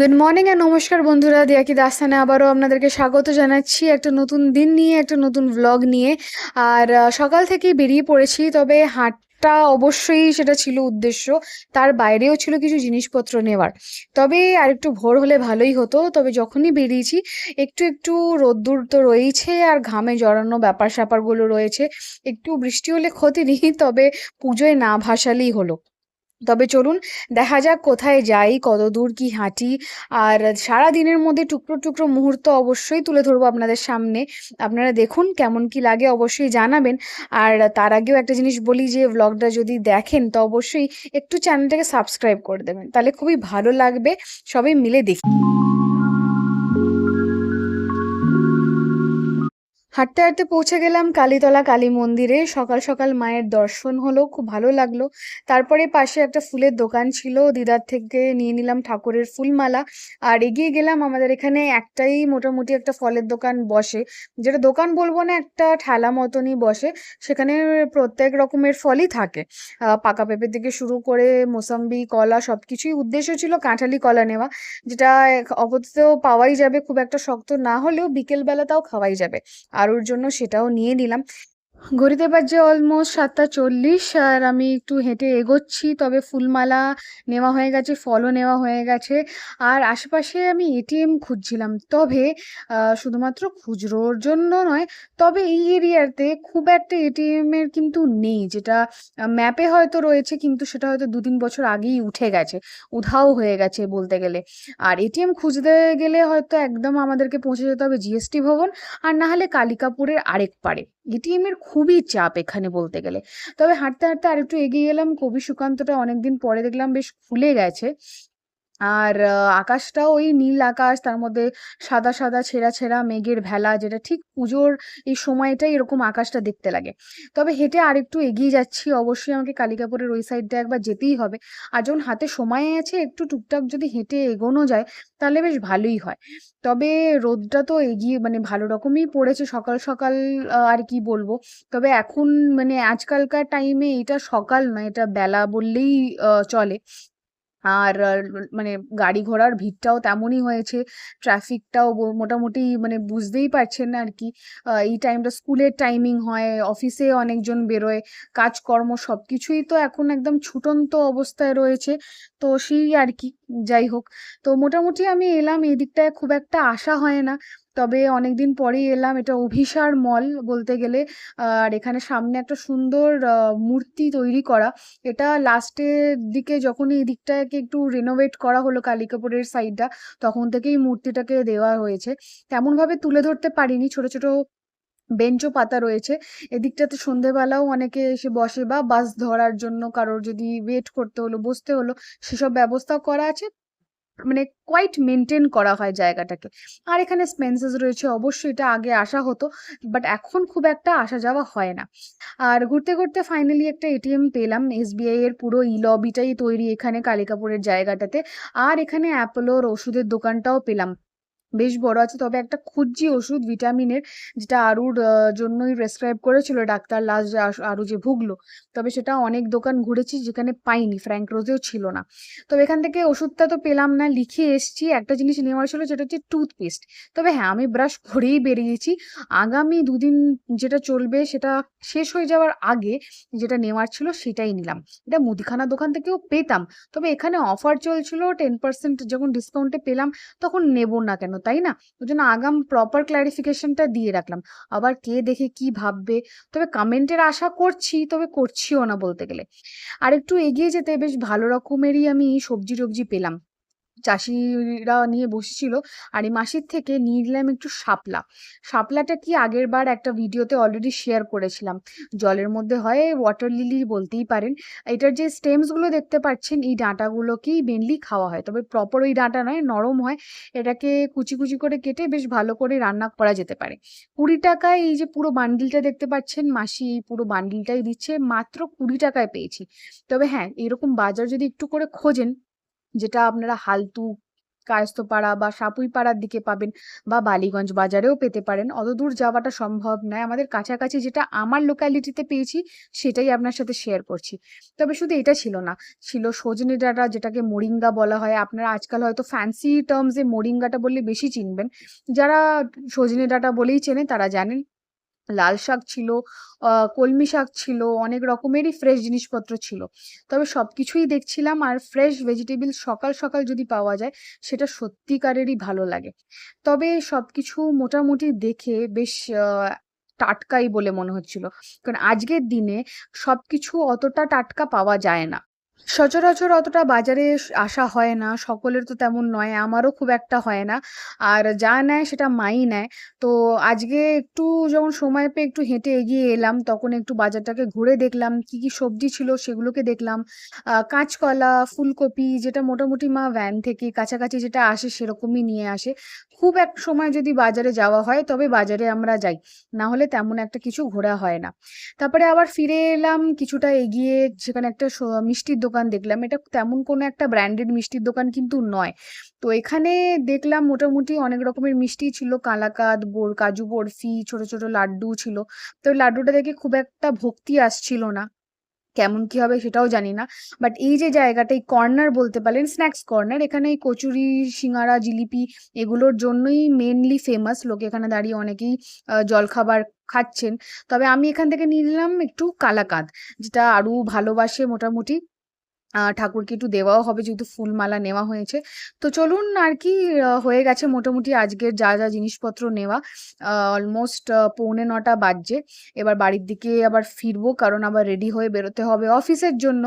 Good morning আর নমস্কার বন্ধুরা, দিয়াকি দাস্তানে আবারও আপনাদেরকে স্বাগত জানাচ্ছি একটা নতুন দিন নিয়ে, একটা নতুন ভ্লগ নিয়ে। আর সকাল থেকেই বেরিয়ে পড়েছি, তবে হাটটা অবশ্যই সেটা ছিল উদ্দেশ্য, তার বাইরেও ছিল কিছু জিনিসপত্র নেওয়ার। তবে আর একটু ভোর হলে ভালোই হতো, তবে যখনই বেরিয়েছি, একটু একটু রোদ্দুর তো রয়েছে আর ঘামে জড়ানো ব্যাপার স্যাপারগুলো রয়েছে। একটু বৃষ্টি হলে ক্ষতি নেই, তবে পুজোয় না ভাসালেই হলো। তবে চলুন, দেখা যাক কোথায় যাই কত দূর কি হাঁটি। আর সারা দিনের মধ্যে টুকরো টুকরো মুহূর্ত অবশ্যই তুলে ধরবো আপনাদের সামনে। আপনারা দেখুন কেমন কি লাগে, অবশ্যই জানাবেন। আর তার আগেও একটা জিনিস বলি যে ব্লগটা যদি দেখেন, তো অবশ্যই একটু চ্যানেলটাকে সাবস্ক্রাইব করে দেবেন। তাহলে খুবই ভালো লাগবে। সবাই মিলে দেখি। হাঁটতে হাঁটতে পৌঁছে গেলাম কালীতলা কালী মন্দিরে। সকাল সকাল মায়ের দর্শন হলো, খুব ভালো লাগল। তারপরে পাশে একটা ফুলের দোকান ছিল, দিদার থেকে নিয়ে নিলাম ঠাকুরের ফুলমালা। আর এগিয়ে গেলাম আমাদের এখানে একটাই মোটামুটি একটা ফলের দোকান বসে। যেটা দোকান বলব না, একটা ঠেলা মতনই বসে। সেখানে প্রত্যেক রকমের ফলই থাকে। পাকা পেঁপে থেকে শুরু করে মোসাম্বি, কলা সব কিছুই উদ্দেশ্য ছিল কাঁঠালি কলা নেওয়া। যেটা অবস্থিত পাওয়াই যাবে, খুব একটা শক্ত না হলেও বিকেলবেলা তাও খাওয়াই যাবে। আর ওর জন্য সেটাও নিয়ে নিলাম। ঘড়িতে বাজছে অলমোস্ট সাতটা চল্লিশ আর আমি একটু হেঁটে এগোচ্ছি, তবে ফুলমালা নেওয়া হয়ে গেছে, ফলও নেওয়া হয়ে গেছে। আর আশেপাশে আমি এটিএম খুঁজছিলাম, তবে শুধুমাত্র খুচরোর জন্য নয়, তবে এই এরিয়াতে খুব একটা এটিএম এর কিন্তু নেই, যেটা ম্যাপে হয়তো রয়েছে, কিন্তু সেটা হয়তো দু তিন বছর আগেই উঠে গেছে, উধাও হয়ে গেছে বলতে গেলে। আর এটিএম খুঁজতে গেলে হয়তো একদম আমাদেরকে পৌঁছে যেতে হবে জিএসটি ভবন, আর না হলে কালিকাপুরের আরেক পারে এটিএম এর খুবই চাপ এখানে বলতে গেলে। তবে হাঁটতে হাঁটতে আরেকটু এগিয়ে গেলাম কবি সুকান্তটা অনেকদিন পরে দেখলাম বেশ ফুলে গেছে। আর আহ, আকাশটাও ওই নীল আকাশ তার মধ্যে সাদা সাদা ছেঁড়া ছেঁড়া মেঘের ভেলা যেটা ঠিক পুজোর এই সময়টাই এরকম আকাশটা দেখতে লাগে। তবে হেঁটে আরেকটু এগিয়ে যাচ্ছি অবশ্যই আমাকে কালিকাপুরের ওই সাইডটা একবার যেতেই হবে। আর যখন হাতে সময় আছে একটু টুকটাক যদি হেঁটে এগোনো যায় তাহলে বেশ ভালোই হয়। তবে রোদটা তো এগিয়ে মানে ভালো রকমই পড়েছে সকাল সকাল আর কি বলব? তবে এখন মানে আজকালকার টাইমে এটা সকাল নয় এটা বেলা বললেই চলে। আর মানে গাড়ি ঘোড়ার ভিড়টাও তেমনই হয়েছে। ট্রাফিকটাও মোটামুটি মানে বুঝতেই পারছেন না আর কি এই টাইমটা স্কুলের টাইমিং হয়, অফিসে অনেকজন বেরোয়, কাজকর্ম সব কিছুই তো এখন একদম ছুটন্ত অবস্থায় রয়েছে। তো সেই আর কি যাই হোক। তো মোটামুটি আমি এলাম এই দিকটায় খুব একটা আশা হয় না। তবে অনেকদিন পরেই এলাম, এটা অভিসার মল বলতে গেলে। আর এখানে সামনে একটা সুন্দর মূর্তি তৈরি করা। এটা লাস্টের দিকে যখন এই দিকটাকে একটু রেনোভেট করা হলো কালিকাপুরের সাইডটা তখন থেকেই মূর্তিটাকে দেওয়া হয়েছে। তেমনভাবে তুলে ধরতে পারিনি, ছোট ছোট বেঞ্চও পাতা রয়েছে। এদিকটাতে সন্ধেবেলাও অনেকে এসে বসে বা বাস ধরার জন্য কারোর যদি ওয়েট করতে হলো, বসতে হলো, সেসব ব্যবস্থাও করা আছে। মানে কোয়াইট মেনটেন করা হয় জায়গাটাকে। আর এখানে স্পেন্সেস রয়েছে, অবশ্যই এটা আগে আসা হতো বাট এখন খুব একটা আসা যাওয়া হয় না। আর ঘুরতে ঘুরতে ফাইনালি একটা এটিএম পেলাম এসবিআই এর পুরো ই লবিটাই তৈরি এখানে কালিকাপুরের জায়গাটাতে। আর এখানে অ্যাপোলোর ওষুধের দোকানটাও পেলাম। বেশ বড় আছে। তবে একটা খুঁজছি ওষুধ ভিটামিনের যেটা আরুর জন্যই প্রেসক্রাইব করেছিল ডাক্তার লাস্ট আরু যে ভুগলো। তবে সেটা অনেক দোকান ঘুরেছি যেখানে পাইনি ফ্র্যাঙ্ক রোজেও ছিল না। তবে এখান থেকে ওষুধটা তো পেলাম না, লিখে এসেছি। একটা জিনিস নেওয়ার ছিল যেটা হচ্ছে টুথপেস্ট তবে হ্যাঁ আমি ব্রাশ করেই বেরিয়েছি আগামী দুদিন যেটা চলবে, সেটা শেষ হয়ে যাওয়ার আগে যেটা নেওয়ার ছিল, সেটাই নিলাম। এটা মুদিখানা দোকান থেকেও পেতাম। তবে এখানে অফার চলছিল টেন পার্সেন্ট যখন ডিসকাউন্টে পেলাম, তখন নেব না কেন? তাই না? ওই জন্য আগাম প্রপার ক্ল্যারিফিকেশনটা দিয়ে রাখলাম। আবার কে দেখে কি ভাববে? তবে কমেন্টের আশা করছি, তবে করছিও না বলতে গেলে। আর একটু এগিয়ে যেতে বেশ ভালো রকমেরই আমি সবজি টবজি পেলাম। চাষিরা নিয়ে বসেছিল। আর এই মাসির থেকে নিয়ে নিলাম একটু শাপলা। শাপলাটা কি আগের বার একটা ভিডিওতে অলরেডি শেয়ার করেছিলাম। জলের মধ্যে হয় ওয়াটার লিলি বলতেই পারেন। এটার যে স্টেমসগুলো দেখতে পাচ্ছেন, এই ডাঁটাগুলোকেই মেনলি খাওয়া হয়। তবে প্রপার ওই ডাঁটা নয়, নরম হয়। এটাকে কুচি কুচি করে কেটে বেশ ভালো করে রান্না করা যেতে পারে। কুড়ি টাকায় এই যে পুরো বান্ডিলটা দেখতে পাচ্ছেন, মাসি এই পুরো বান্ডিলটাই দিচ্ছে। মাত্র কুড়ি টাকায় পেয়েছি। তবে হ্যাঁ এরকম বাজার যদি একটু করে খোঁজেন যেটা আপনারা হালতু, কায়স্থপাড়া বা সাপুইপাড়ার দিকে পাবেন বা বালিগঞ্জ বাজারেও পেতে পারেন। অত দূর যাওয়াটা সম্ভব নয়। আমাদের কাছাকাছি যেটা আমার লোকালিটিতে পেয়েছি, সেটাই আপনার সাথে শেয়ার করছি। তবে শুধু এটা ছিল না। ছিল সজনে ডাঁটা যেটাকে মোরিঙ্গা বলা হয়। আপনারা আজকাল হয়তো ফ্যান্সি টার্মসে মোরিঙ্গাটা বললে বেশি চিনবেন। যারা সজনে ডাঁটা বলেই চেনে, তারা জানেন লাল শাক ছিল কলমি শাক ছিল, অনেক রকমেরই ফ্রেশ জিনিসপত্র ছিল। তবে সব কিছুই দেখছিলাম আর ফ্রেশ ভেজিটেবল সকাল সকাল যদি পাওয়া যায়, সেটা সত্যিকারেরই ভালো লাগে। তবে সব কিছু মোটামুটি দেখে বেশ টাটকাই বলে মনে হচ্ছিল। কারণ আজকের দিনে সব কিছু অতটা টাটকা পাওয়া যায় না। সচরাচর অতটা বাজারে আসা হয় না, সকলের তো তেমন নয়, আমারও খুব একটা হয় না। আর যা নেয় সেটা মাই নেয়। তো আজকে একটু যখন সময় পেয়ে একটু হেঁটে এগিয়ে এলাম, তখন একটু বাজারটাকে ঘুরে দেখলাম, কি কি সবজি ছিল সেগুলোকে দেখলাম। কাঁচকলা, ফুলকপি, যেটা মোটামুটি মা ভ্যান থেকে কাছাকাছি যেটা আসে সেরকমই নিয়ে আসে। খুব এক সময় যদি বাজারে যাওয়া হয়, তবে বাজারে আমরা যাই, না হলে তেমন একটা কিছু ঘোরা হয় না। তারপরে আবার ফিরে এলাম, কিছুটা এগিয়ে, সেখানে একটা মিষ্টির দোকান দেখলাম। এটা তেমন কোনো একটা ব্র্যান্ডেড মিষ্টির দোকান কিন্তু নয়। তো এখানে দেখলাম মোটামুটি অনেক রকমের মিষ্টি ছিল। কালাকাঁদ, বোর, কাজু বরফি, ছোট ছোট লাড্ডু ছিল। তো লাড্ডুটা দেখে খুব একটা ভক্তি আসছিল না। কেমন কি হবে সেটাও জানি না। বাট এই যে জায়গাটা, এই কর্নার বলতে পারেন, স্ন্যাক্স কর্নার, এখানে এই কচুরি, সিঙ্গারা, জিলিপি এগুলোর জন্যই মেনলি ফেমাস লোকে এখানে দাঁড়িয়ে অনেকেই জলখাবার খাচ্ছেন। তবে আমি এখান থেকে নিলাম একটু কালাকাঁদ, যেটা আরু ভালোবাসে মোটামুটি। ঠাকুরকে একটু দেওয়াও হবে যেহেতু ফুলমালা নেওয়া হয়েছে। তো চলুন আর কি হয়ে গেছে মোটামুটি আজকের যা যা জিনিসপত্র নেওয়া। অলমোস্ট পৌনে নটা বাজছে। এবার বাড়ির দিকে আবার ফিরবো কারণ আবার রেডি হয়ে বেরোতে হবে অফিসের জন্য।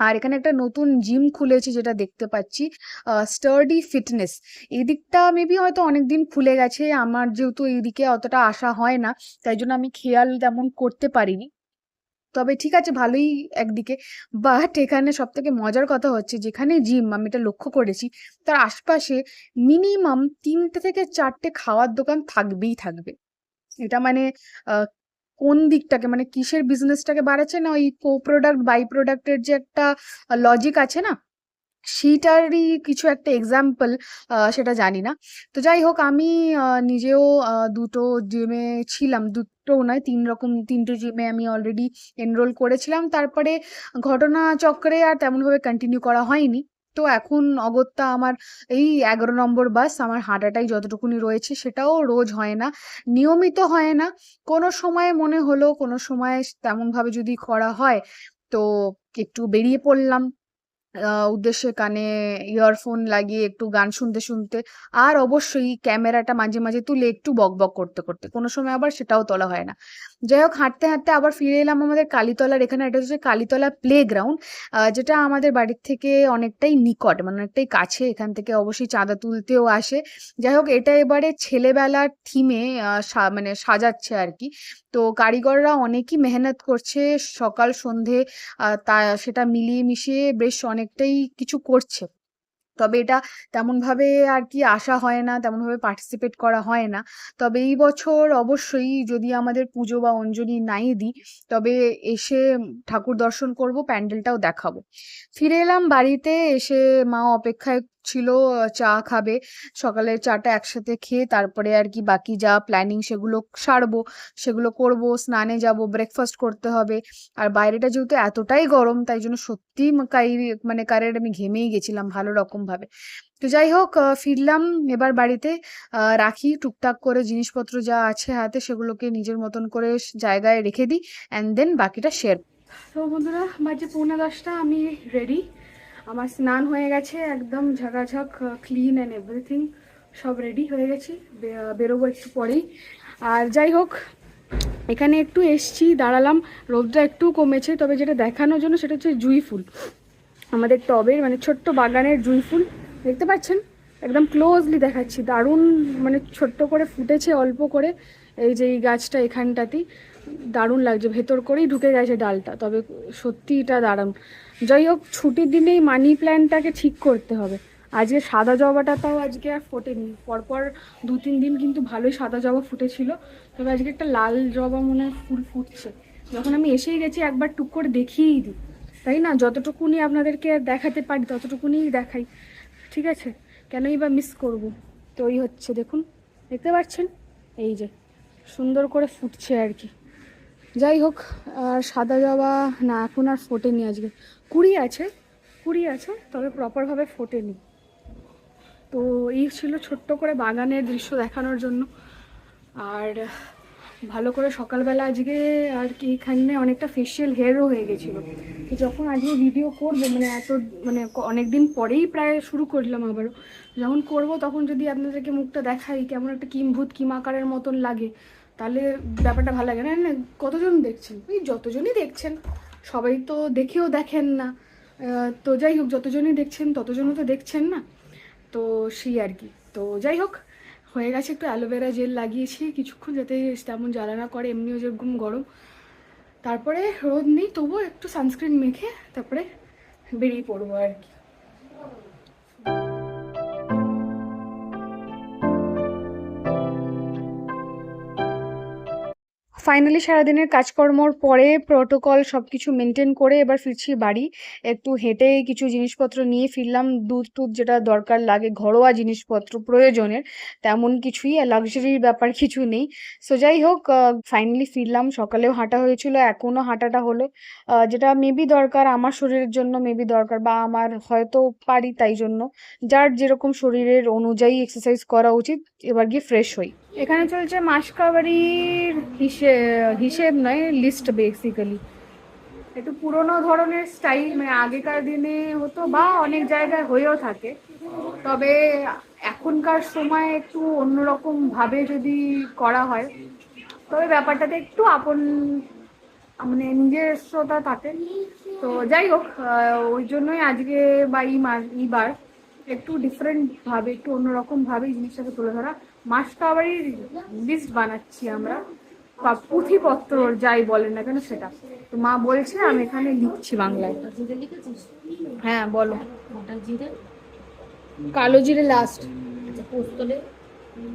আর এখানে একটা নতুন জিম খুলেছে যেটা দেখতে পাচ্ছি স্টার্ডি ফিটনেস এই দিকটা মেবি হয়তো অনেকদিন খুলে গেছে, আমার যেহেতু এইদিকে অতটা আসা হয় না, তাই জন্য আমি খেয়াল তেমন করতে পারিনি। তবে ঠিক আছে ভালোই একদিকে। বাট এখানে সব থেকে মজার কথা হচ্ছে যেখানে জিম আমি এটা লক্ষ্য করেছি, তার আশপাশে মিনিমাম তিনটে থেকে চারটে খাওয়ার দোকান থাকবেই থাকবে। এটা মানে কোন দিকটাকে মানে কিসের বিজনেসটাকে বাড়াচ্ছে না ওই কো প্রোডাক্ট বাই প্রোডাক্টের যে একটা লজিক আছে না? সেইটারই কিছু একটা এক্সাম্পল সেটা জানি না। তো যাই হোক আমি নিজেও দুটো জিমে ছিলাম দুটো নয়, তিন রকম, তিনটে জিমে আমি অলরেডি এনরোল করেছিলাম। তারপরে ঘটনা চক্রে আর তেমনভাবে কন্টিনিউ করা হয়নি। তো এখন অগত্যা আমার এই এগারো নম্বর বাস আমার হাঁটাটাই যতটুকুনি রয়েছে সেটাও রোজ হয় না, নিয়মিত হয় না। কোনো সময় মনে হলো, কোনো সময় তেমনভাবে যদি করা হয়, তো একটু বেরিয়ে পড়লাম। উদ্দেশ্যে কানে ইয়ারফোন লাগিয়ে একটু গান শুনতে শুনতে আর অবশ্যই ক্যামেরাটা মাঝে মাঝে তুলে একটু বক বক করতে করতে। কোনো সময় আবার সেটাও তোলা হয় না। যাই হোক, হাঁটতে হাঁটতে আবার ফিরে এলাম আমাদের কালীতলার এখানে। এটা হচ্ছে কালীতলা প্লে গ্রাউন্ড যেটা আমাদের বাড়ির থেকে অনেকটাই নিকট মানে অনেকটাই কাছে। এখান থেকে অবশ্যই চাঁদা তুলতেও আসে। যাই হোক, এটা এবারে ছেলেবেলার থিমে মানে সাজাচ্ছে আর কি। তো কারিগররা অনেকই মেহনত করছে। সকাল, সন্ধে তা, সেটা মিলিয়ে মিশিয়ে বেশ অনেকটাই কিছু করছে। তবে এটা তেমনভাবে আর কি আসা হয় না, তেমনভাবে পার্টিসিপেট করা হয় না। তবে এই বছর অবশ্যই যদি আমাদের পুজো বা অঞ্জলি নাই দিই, তবে এসে ঠাকুর দর্শন করব, প্যান্ডেলটাও দেখাবো। ফিরে এলাম বাড়িতে, এসে মা অপেক্ষায় ছিল চা খাবে। সকালের চাটা একসাথে খেয়ে তারপরে আর কি বাকি যা প্ল্যানিং সেগুলো সারবো, সেগুলো করব, স্নানে যাব ব্রেকফাস্ট করতে হবে। আর বাইরেটা যেহেতু এতটাই গরম, তাই জন্য সত্যি মানে কারের আমি ঘেমেই গেছিলাম ভালো রকমভাবে তো যাই হোক ফিরলাম এবার বাড়িতে রাখি, টুকটাক করে জিনিসপত্র যা আছে হাতে সেগুলোকে নিজের মতন করে জায়গায় রেখে দিই অ্যান্ড দেন বাকিটা শেয়ার তো বন্ধুরা, বাজে পৌনে দশটা, আমি রেডি আমার স্নান হয়ে গেছে, একদম ঝাঁকাঝাঁক ক্লিন অ্যান্ড এভরিথিং সব রেডি হয়ে গেছি বেরোবো একটু পরেই। আর যাই হোক, এখানে একটু এসছি, দাঁড়ালাম, রোদটা একটু কমেছে, তবে যেটা দেখানোর জন্য সেটা হচ্ছে জুই ফুল। আমাদের টবের মানে ছোট্ট বাগানের জুই ফুল, দেখতে পাচ্ছেন? একদম ক্লোজলি দেখাচ্ছি, দারুণ মানে ছোট্ট করে ফুটেছে, অল্প করে, এই যে এই গাছটা এখানটাতেই, দারুণ লাগছে, ভেতর করেই ঢুকে গেছে ডালটা, তবে সত্যি এটা দারুণ। যাই হোক, ছুটির দিনেই মানি প্ল্যানটাকে ঠিক করতে হবে। আজকে সাদা জবাটা তাও আজকে আর ফোটেনি। পরপর দু, তিন দিন কিন্তু ভালোই সাদা জবা ফুটেছিল। তবে আজকে একটা লাল জবা মনে হয় ফুল ফুটছে। যখন আমি এসেই গেছি, একবার টুক করে দেখিয়েই দিই। তাই না? যতটুকুনি আপনাদেরকে দেখাতে পারি ততটুকুনি দেখাই। ঠিক আছে? কেনই বা মিস করব? তো এই হচ্ছে, দেখুন, দেখতে পাচ্ছেন? এই যে, সুন্দর করে ফুটছে আর কি। যাই হোক, আর সাদা জবা না, এখন আর ফোটেনি আজকে। কুড়ি আছে কুড়ি আছে, তবে প্রপারভাবে ফোটেনি। তো এই ছিল ছোট্ট করে বাগানের দৃশ্য দেখানোর জন্য। আর ভালো করে সকালবেলা আজকে আর কি এখানে অনেকটা ফেশিয়াল হেয়ারও হয়ে গেছিল। তো যখন আজকে ভিডিও করব মানে এত মানে অনেক দিন পরেই প্রায় শুরু করলাম আবারও। যখন করব তখন যদি আপনাদেরকে মুখটা দেখাই, কেমন একটা কিমভূত কিম আকারের মতন লাগে, তাহলে ব্যাপারটা ভালো লাগে। না না কতজন দেখছেন? ওই যতজনই দেখছেন সবাই তো দেখেও দেখেন না। তো যাই হোক, যতজনই দেখছেন, ততজনও তো দেখছেন না। তো সেই আর কি। তো যাই হোক, হয়ে গেছে একটু অ্যালোভেরা জেল লাগিয়েছি কিছুক্ষণ যাতে তেমন জ্বালা না করে, এমনিও যেরকম গরম। তারপরে রোদ নেই, তবুও একটু সানস্ক্রিন মেখে তারপরে বেরিয়ে পড়ব আর কি। ফাইনালি সারাদিনের কাজকর্মর পরে প্রোটোকল সব কিছু মেনটেন করে এবার ফিরছি বাড়ি। একটু হেঁটে কিছু জিনিসপত্র নিয়ে ফিরলাম। দুধ টুধ যেটা দরকার লাগে, ঘরোয়া জিনিসপত্র প্রয়োজনের, তেমন কিছুই লাক্সারির ব্যাপার কিছু নেই। সো যাই হোক ফাইনালি ফিরলাম। সকালেও হাঁটা হয়েছিল এখনও হাঁটাটা হলো। যেটা মেবি দরকার আমার শরীরের জন্য মেবি দরকার বা আমার হয়তো পারি তাই জন্য। যার যেরকম শরীরের অনুযায়ী এক্সারসাইজ করা উচিত, এবার গিয়ে ফ্রেশ হই। এখানে চলছে মাসকাবারির হিসেব হিসেব নয় লিস্ট বেসিক্যালি একটু পুরোনো ধরনের স্টাইল মানে আগেকার দিনে হতো বা অনেক জায়গায় হয়েও থাকে। তবে এখনকার সময় একটু অন্যরকম ভাবে যদি করা হয়, তবে ব্যাপারটাতে একটু আপন মানে নিজস্বতা থাকে। তো যাই হোক ওই জন্যই আজকে বা এই মাস, এইবার একটু ডিফারেন্ট ভাবে, একটু অন্যরকম ভাবে জিনিসটাকে তুলে ধরা। মাস কাবারির লিস্ট বানাচ্ছি আমরা। বা পুঁথিপত্র যাই বলেন না কেন সেটা। তো মা বলছে, আমি এখানে লিখছি বাংলায়। হ্যাঁ বলো। কালো জিরে লাস্ট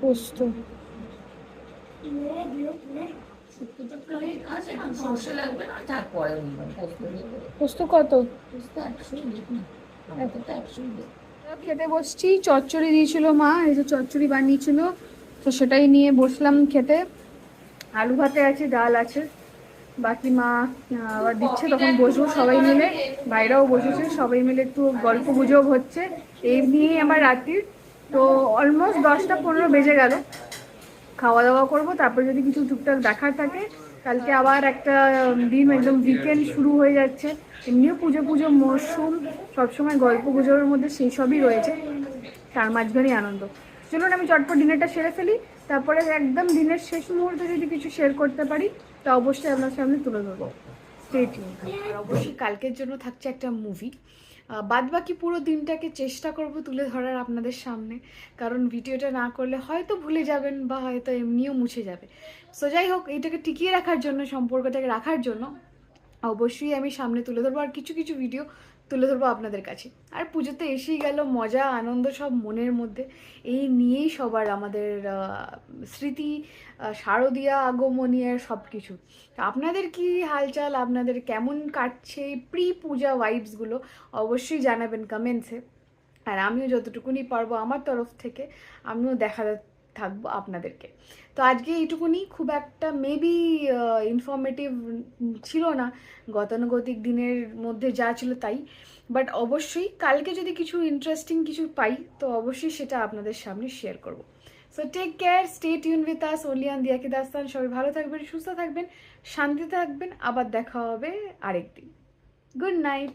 পোস্ত। পোস্ত কত? পোস্ত একশোই দিক খেতে বসছি, চচ্চড়ি দিয়েছিল মা, এই যে চচ্চড়ি বানিয়েছিল, তো সেটাই নিয়ে বসলাম খেতে। আলু ভাতে আছে, ডাল আছে, বাকি মা আবার দিচ্ছে, তখন বসবো সবাই মিলে, বাইরেও বসেছে, সবাই মিলে একটু গল্প গুজব হচ্ছে। এই নিয়েই আমার রাত্রির তো অলমোস্ট দশটা পনেরো বেজে গেল। খাওয়া দাওয়া করব, তারপর যদি কিছু টুকটাক দেখার থাকে কালকে আবার একটা দিন একদম উইকেন্ড শুরু হয়ে যাচ্ছে। এমনিও পুজো পুজো, মরশুম, সবসময় গল্প গুজবের মধ্যে সেই সবই রয়েছে। তার মাঝখানেই আনন্দ। চলুন, আমি চটপট ডিনারটা সেরে ফেলি। তারপরে একদম দিনের শেষ মুহূর্তে যদি কিছু শেয়ার করতে পারি, তা অবশ্যই আপনার সামনে তুলে ধরবো। স্টেট অবশ্যই, কালকের জন্য থাকছে একটা মুভি বাদ বাকি পুরো দিনটাকে চেষ্টা করব তুলে ধরার আপনাদের সামনে। কারণ ভিডিওটা না করলে হয়তো ভুলে যাবেন বা হয়তো এমনিও মুছে যাবে। সো যাই হোক এইটাকে টিকিয়ে রাখার জন্য, সম্পর্কটাকে রাখার জন্য অবশ্যই আমি সামনে তুলে ধরবো। আর কিছু কিছু ভিডিও তুলে ধরবো আপনাদের কাছে। আর পুজোতে এসেই গেল মজা, আনন্দ সব মনের মধ্যে। এই নিয়েই সবার আমাদের স্মৃতি শারদীয়া আগমনীয় সব কিছু আপনাদের কি হালচাল? আপনাদের কেমন কাটছে প্রি পূজা ভাইবসগুলো অবশ্যই জানাবেন কমেন্টসে আর আমিও যতটুকুনি পারব আমার তরফ থেকে, আমিও দেখা থাকব আপনাদেরকে। তো আজকে এইটুকুনি, খুব একটা মেবি ইনফরমেটিভ ছিল না। গতানুগতিক দিনের মধ্যে যা ছিল তাই। বাট অবশ্যই কালকে যদি কিছু ইন্টারেস্টিং কিছু পাই, তো অবশ্যই সেটা আপনাদের সামনে শেয়ার করব। So take care stay tuned with us ওলিয়ান দিয়াকে দাস্তান সবাই ভালো থাকবেন, সুস্থ থাকবেন, শান্তিতে থাকবেন। আবার দেখা হবে আরেকদিন। Good night